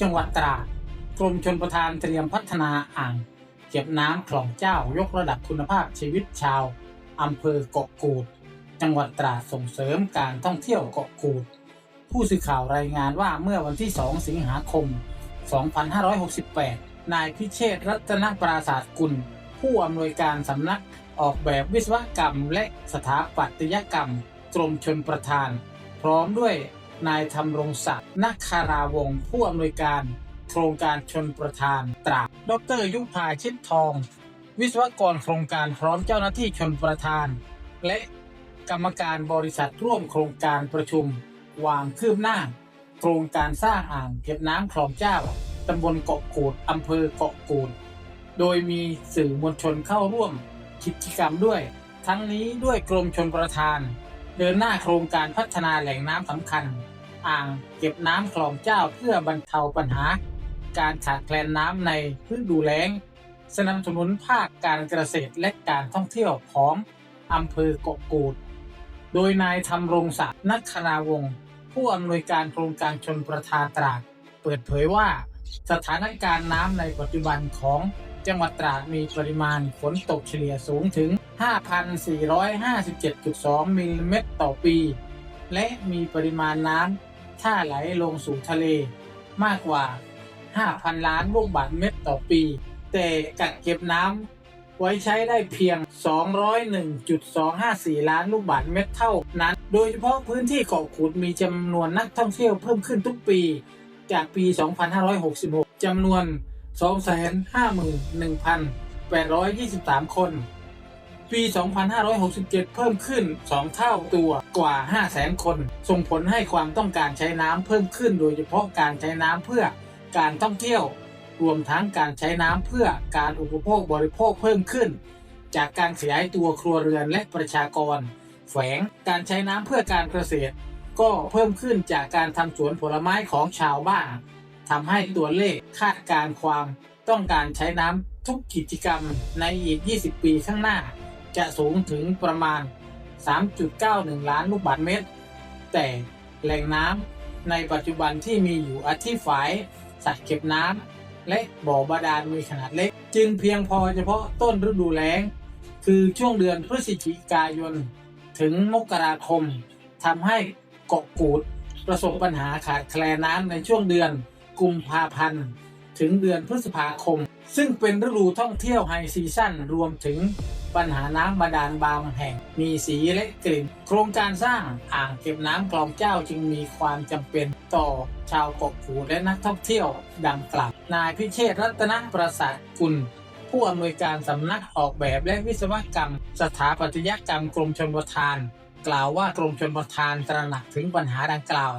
จังหวัดตราดกรมชนประทานเตรียมพัฒนาอ่าง เก็บน้ำคลองเจ้ายกระดับคุณภาพชีวิตชาวอำเภอเกาะกูด จังหวัดตราดส่งเสริมการท่องเที่ยวเกาะกูด ผู้สื่อข่าวรายงานว่าเมื่อวันที่ 2 สิงหาคม 2568 นายพิเชษรัตนปราศาสกุล ผู้อำนวยการสำนักออกแบบวิศวกรรมและสถาปัตยกรรมกรมชนประทาน พร้อมด้วย นายธรรมรงศักดิ์นักคาราวงผู้อำนวยการ โครงการชนประทานตราดดรยุพาชิดทอง วิศวกรโครงการพร้อมเจ้าหน้าที่ชนประทาน และกรรมการบริษัทร่วมโครงการประชุม วางคืบหน้า โครงการสร้างอ่างเก็บน้ำคลองเจ้าตำบลเกาะกูดอำเภอเกาะกูด โดยมีสื่อมวลชนเข้าร่วมกิจกรรมด้วย ทั้งนี้ด้วยกรมชนประทาน เดินหน้าโครงการพัฒนาแหล่งน้ำสำคัญ อ่างเก็บน้ำคลองเจ้าเพื่อบรรเทาปัญหา การขาดแคลนน้ำในฤดูแล้ง สนับสนุนภาคการเกษตรและการท่องเที่ยวของอำเภอเกาะกูด โดยนายธรรมรงศักดิ์นักคาราวงศ์ผู้อำนวยการโครงการชนประทานตราดเปิดเผยว่า สถานการณ์น้ำในปัจจุบันของจังหวัดตราดมีปริมาณฝนตกเฉลี่ยสูงถึง 5,457.2 มิลลิเมตรต่อปี และมีปริมาณน้ำ ท่าไหลลงสู่ทะเลมากกว่า 5,000 ล้านลูกบาศก์เมตรต่อปี แต่กักเก็บน้ำไว้ใช้ได้เพียง 201.254 ล้านลูกบาศก์เมตรเท่านั้น โดยเฉพาะพื้นที่เกาะขุดมีจำนวนนักท่องเที่ยวเพิ่มขึ้นทุกปี จากปี 2566จำนวน 251,823 คน ปี 2567 เพิ่มขึ้น 2 เท่าตัวกว่า 500,000 คน ส่งผลให้ความต้องการใช้น้ำเพิ่มขึ้น โดยเฉพาะการใช้น้ำเพื่อการท่องเที่ยว รวมทั้งการใช้น้ำเพื่อการอุปโภคบริโภคเพิ่มขึ้น จากการขยายตัวครัวเรือนและประชากร แฝงการใช้น้ำเพื่อการเกษตร ก็เพิ่มขึ้นจากการทำสวนผลไม้ของชาวบ้านทำให้ตัวเลขคาดการณ์ความต้องการใช้น้ำทุกกิจกรรมในอีก 20 ปีข้างหน้า จะสูงถึงประมาณ 3.91 ล้านลูกบาศก์เมตร แต่แหล่งน้ำในปัจจุบันที่มีอยู่อาทิฝายสระเก็บน้ำและบ่อบาดาลมีขนาดเล็ก จึงเพียงพอเฉพาะต้นฤดูแล้ง คือช่วงเดือนพฤศจิกายน ถึงมกราคมทำให้เกาะกูดประสบปัญหาขาดแคลนน้ำในช่วงเดือนกุมภาพันธ์ ถึงเดือนพฤษภาคม ซึ่งเป็นฤดูท่องเที่ยวไฮซีซั่นรวมถึง ปัญหาน้ำบาดาลบางแห่ง มีสีและกลิ่น โครงการสร้างอ่างเก็บน้ำคลองเจ้าจึงมีความจำเป็นต่อชาวเกาะกูดและนักท่องเที่ยวดังกล่าวนายพิเชษรัตนประสาทกุลผู้อำนวยการสำนักออกแบบและวิศวกรรม สถาปัตยกรรมกรมชลประทาน กล่าวว่ากรมชลประทานตระหนักถึงปัญหาดังกล่าว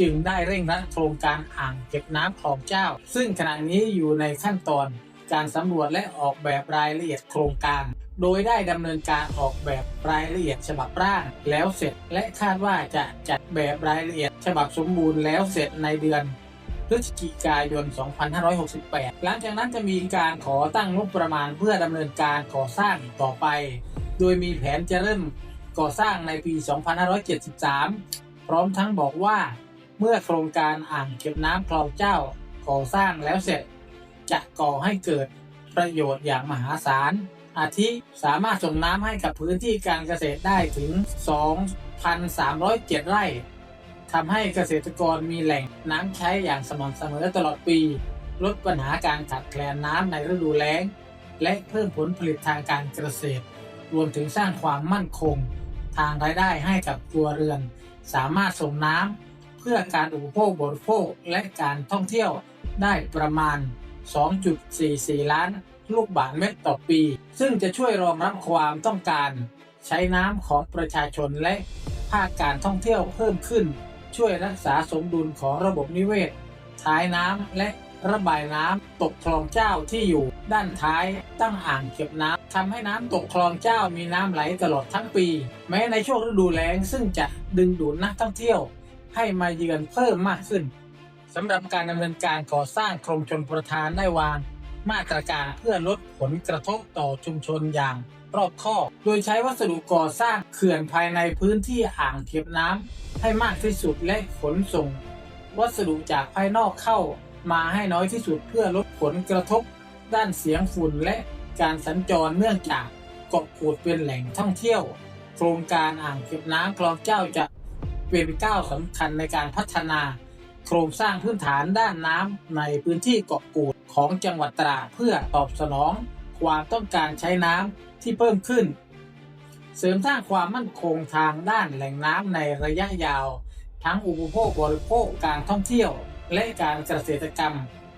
จึงได้เร่งรัดโครงการอ่างเก็บน้ำคลองเจ้า ซึ่งขณะนี้อยู่ในขั้นตอนการสำรวจและออกแบบรายละเอียดโครงการ โดยได้ดำเนินการออกแบบรายละเอียดฉบับร่างแล้วเสร็จ และคาดว่าจะจัดแบบรายละเอียด ฉบับสมบูรณ์แล้วเสร็จในเดือนพฤศจิกายน 2568 หลังจากนั้นจะมีการขอตั้งงบประมาณเพื่อดำเนินการก่อสร้างต่อไป โดยมีแผนจะเริ่มก่อสร้างในปี 2573 พร้อมทั้งบอกว่า เมื่อโครงการอ่างเก็บน้ำคลองเจ้าก่อสร้างแล้วเสร็จ จะก่อให้เกิดประโยชน์อย่างมหาศาล อาทิสามารถส่งน้ำให้กับพื้นที่การเกษตรได้ถึง 2,307 ไร่ทำให้เกษตรกรมีแหล่งน้ำใช้อย่างสม่ำเสมอตลอดปี ลดปัญหาการขาดแคลนน้ำในฤดูแล้ง และเพิ่มผลผลิตทางการเกษตร รวมถึงสร้างความมั่นคง ทางรายได้ให้กับครัวเรือน สามารถส่งน้ำเพื่อการอุปโภคบริโภคและการท่องเที่ยวได้ประมาณ 2.44 ล้าน ลูกบาศก์เมตรต่อปี ซึ่งจะช่วยรองรับความต้องการใช้น้ำของประชาชนและภาคการท่องเที่ยวเพิ่มขึ้น ช่วยรักษาสมดุลของระบบนิเวศ ท้ายน้ำและระบายน้ำตกคลองเจ้าที่อยู่ด้านท้ายตั้งอ่างเก็บน้ำทำให้น้ำตกคลองเจ้ามีน้ำไหลตลอดทั้งปี แม้ในช่วงฤดูแล้งซึ่งจะดึงดูดนักท่องเที่ยว ให้มาเยือนเพิ่มมากขึ้นสำหรับการดำเนินการก่อสร้างกรมชนประทานได้วาง มาตรการเพื่อลดผลกระทบต่อชุมชนอย่างรอบคอบ โดยใช้วัสดุก่อสร้างเขื่อนภายในพื้นที่อ่างเก็บน้ำให้มากที่สุดและขนส่ง วัสดุจากภายนอกเข้ามาให้น้อยที่สุดเพื่อลดผลกระทบ ด้านเสียงฝุ่นและการสัญจรเนื่องจากเกาะกูดเป็นแหล่งท่องเที่ยว โครงการอ่างเก็บน้ำคลองเจ้าจะเป็นก้าวสำคัญในการพัฒนา โครงสร้างพื้นฐานด้านน้ำในพื้นที่เกาะกูด ของจังหวัดตราดเพื่อตอบสนองความต้องการใช้น้ำที่เพิ่มขึ้น เสริมสร้างความมั่นคงทางด้านแหล่งน้ำในระยะยาว ทั้งอุปโภคบริโภคการท่องเที่ยว และการเกษตรกรรม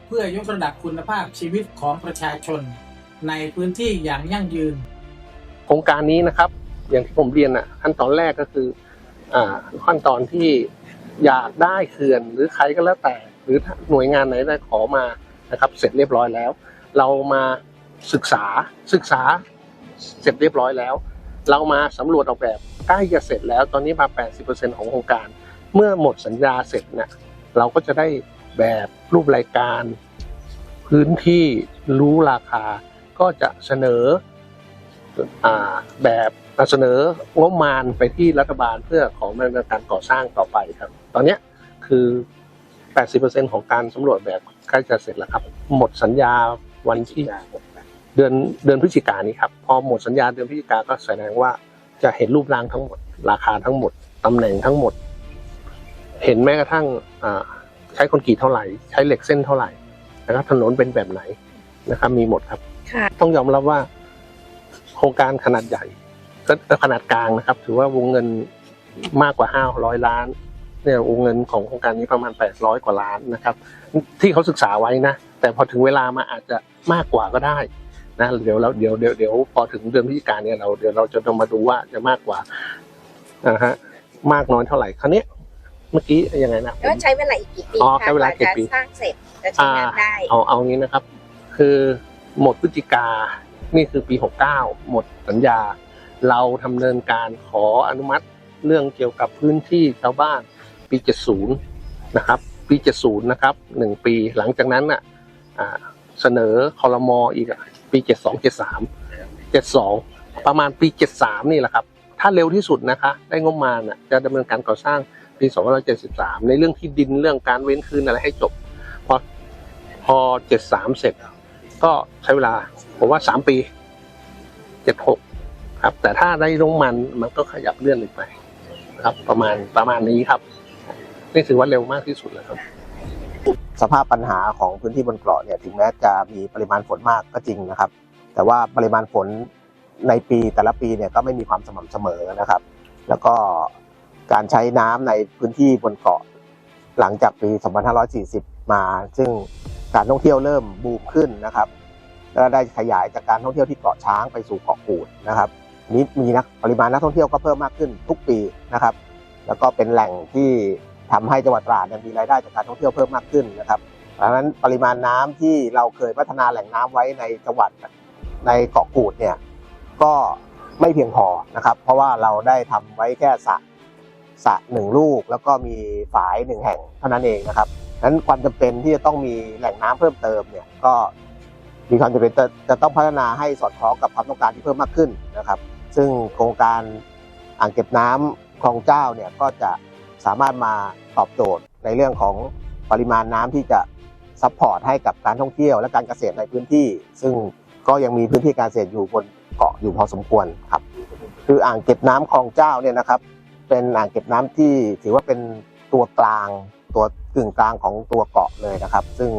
เพื่อยกระดับคุณภาพชีวิตของประชาชน ในพื้นที่อย่างยั่งยืน โครงการนี้นะครับ อย่างที่ผมเรียนอะขั้นตอนแรกก็คืออ่าขั้นตอนที่อยากได้เขื่อนหรือใครก็แล้วแต่ หรือหน่วยงานไหนได้ขอมา นะครับ เสร็จเรียบร้อยแล้ว เรามาศึกษาศึกษาเสร็จเรียบร้อยแล้ว เรามาสำรวจออกแบบใกล้จะเสร็จแล้ว ตอนนี้มา 80%ของโครงการ เมื่อหมดสัญญาเสร็จเนี่ยเราก็จะได้แบบรูปรายการ พื้นที่รู้ราคา ก็จะเสนอแบบเสนองบประมาณไปที่รัฐบาลเพื่อขอดำเนินการก่อสร้างต่อไปครับ ตอนนี้คือ 80%ของการสำรวจแบบใกล้จะเสร็จแล้วครับ หมดสัญญาวันที่เดือนเดือนพฤศจิกายนนี้ครับพอหมดสัญญาเดือนพฤศจิกาก็แสดงว่าจะเห็นรูปร่างทั้งหมด ราคาทั้งหมดตำแหน่งทั้งหมด เห็นแม้กระทั่งอ่าใช้คอนกรีตเท่าไหร่ ใช้เหล็กเส้นเท่าไหร่นะครับถนนเป็นแบบไหนนะครับ มีหมดครับค่ะต้องยอมรับว่า โครงการขนาดใหญ่ก็ขนาดกลางนะครับ ถือว่าวงเงินมากกว่าห้าร้อยล้าน เนี่ยวงเงินของโครงการนี้ประมาณแปดร้อยกว่าล้านนะครับ ที่เขาศึกษาไว้นะ แต่พอถึงเวลามาอาจจะมากกว่าก็ได้นะเดี๋ยวเราเดี๋ยวเดี๋ยวเดี๋ยวพอถึงเดือนพฤศจิกายนเนี่ยเราเดี๋ยวเราจะต้องมาดูว่าจะมากกว่าอ่าฮะมากน้อยเท่าไหร่คราวเนี้ยเมื่อกี้ยังไงนะผมก็ใช้เวลาอีกกี่ปีอ๋อคะใช้เวลากี่ปีกจะสร้างเสร็จจะใช้งานได้เอาเอางี้นะครับ คือหมดพฤศจิกานี่คือปี69หมดสัญญา เราทำเนินการขออนุมัติเรื่องเกี่ยวกับพื้นที่ชาวบ้าน ปี 70 นะครับ ปี 70 นะครับ 1 ปีหลังจากนั้นน่ะเสนอคอรมออีกอะปี 72 73 72 ประมาณปี 73 นี่แหละครับ ถ้าเร็วที่สุดนะคะ ได้งบมาน่ะจะดำเนินการก่อสร้างปี2573 ในเรื่องที่ดินเรื่องการเว้นคืนอะไรให้จบ พอพอ 73 เสร็จ ก็ใช้เวลาผมว่า 3 ปี 76 ครับ แต่ถ้าได้ลงมันมันก็ขยับเลื่อนเลยไปครับ ประมาณประมาณนี้ครับ นี่ถือว่าเร็วมากที่สุดแล้วครับ สภาพปัญหาของพื้นที่บนเกาะเนี่ยถึงแม้จะมีปริมาณฝนมากก็จริงนะครับ แต่ว่าปริมาณฝนในปีแต่ละปีเนี่ยก็ไม่มีความสม่ำเสมอนะครับ แล้วก็การใช้น้ำในพื้นที่บนเกาะ หลังจากปี 2540 มา ซึ่งการท่องเที่ยวเริ่มบูมขึ้นนะครับแล้วได้ขยายจากการท่องเที่ยวที่เกาะช้างไปสู่เกาะกูดนะครับนี้มีนักปริมาณนักท่องเที่ยวก็เพิ่มมากขึ้นทุกปีนะครับ แล้วก็เป็นแหล่งที่ ทำให้จังหวัดตราดมีรายได้จากการท่องเที่ยวเพิ่มมากขึ้นนะครับดังนั้นปริมาณน้ำที่เราเคยพัฒนาแหล่งน้ำไว้ในจังหวัดในเกาะกูดเนี่ยก็ไม่เพียงพอนะครับ เพราะว่าเราได้ทำไว้แค่สระสระหนึ่งลูก แล้วก็มีฝายหนึ่งแห่งเท่านั้นเองนะครับดังนั้นความจำเป็นที่จะต้องมีแหล่งน้ำเพิ่มเติมเนี่ยก็มีความจำเป็นจะจะต้องพัฒนาให้สอดคล้องกับความต้องการที่เพิ่มมากขึ้นนะครับ ซึ่งโครงการอ่างเก็บน้ำคลองเจ้าเนี่ยก็จะ สามารถมาตอบโจทย์ในเรื่องของปริมาณน้ำที่จะซัพพอร์ตให้กับการท่องเที่ยวและการเกษตรในพื้นที่ ซึ่งก็ยังมีพื้นที่การเกษตรอยู่บนเกาะอยู่พอสมควรครับ คืออ่างเก็บน้ำคลองเจ้าเนี่ยนะครับ เป็นอ่างเก็บน้ำที่ถือว่าเป็นตัวกลางตัวกึ่งกลางของตัวเกาะเลยนะครับ ซึ่ง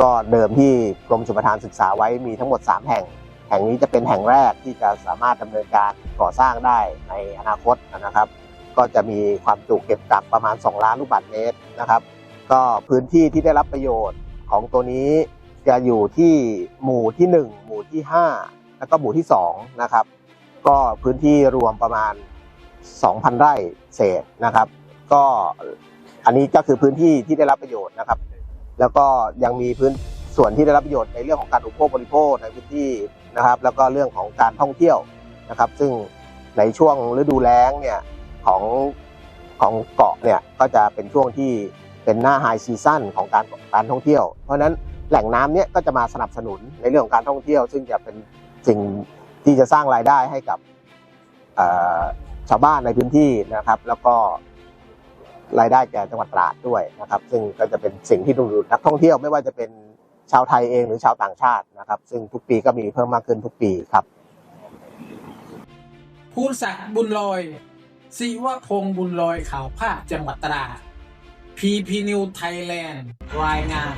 ก็เดิมที่กรมชลประทานศึกษาไว้มีทั้งหมด 3 แห่ง แห่งนี้จะเป็นแห่งแรกที่จะสามารถดำเนินการก่อสร้างได้ในอนาคตนะครับ ก็จะมีความจุเก็บกักประมาณ 2 ล้านลูกบาศก์เมตรนะครับ ก็พื้นที่ที่ได้รับประโยชน์ของตัวนี้จะอยู่ที่หมู่ที่ 1 หมู่ที่ 5 แล้วก็หมู่ที่ 2 นะครับ ก็พื้นที่รวมประมาณ 2,000 ไร่เศษนะครับ ก็อันนี้ก็คือพื้นที่ที่ได้รับประโยชน์นะครับ แล้วก็ยังมีพื้นส่วนที่ได้รับประโยชน์ในเรื่องของการอุปโภคบริโภคในพื้นที่นะครับ แล้วก็เรื่องของการท่องเที่ยวนะครับ ซึ่งในช่วงฤดูแล้งเนี่ย ของของเกาะเนี่ยก็จะเป็นช่วงที่เป็นหน้าไฮซีซั่นของการการท่องเที่ยว เพราะฉะนั้นแหล่งน้ำเนี่ยก็จะมาสนับสนุนในเรื่องของการท่องเที่ยว ซึ่งจะเป็นสิ่งที่จะสร้างรายได้ให้กับชาวบ้านในพื้นที่นะครับ แล้วก็รายได้แก่จังหวัดตราดด้วยนะครับ ซึ่งก็จะเป็นสิ่งที่ดึงดูดนักท่องเที่ยวไม่ว่าจะเป็นชาวไทยเองหรือชาวต่างชาตินะครับ ซึ่งทุกปีก็มีเพิ่มมากขึ้นทุกปีครับ ภูนศักบุญลอย ศิวพงษ์บุญลอยข่าวภาคจังหวัดตราพีพีนิวไทยแลนด์รายงาน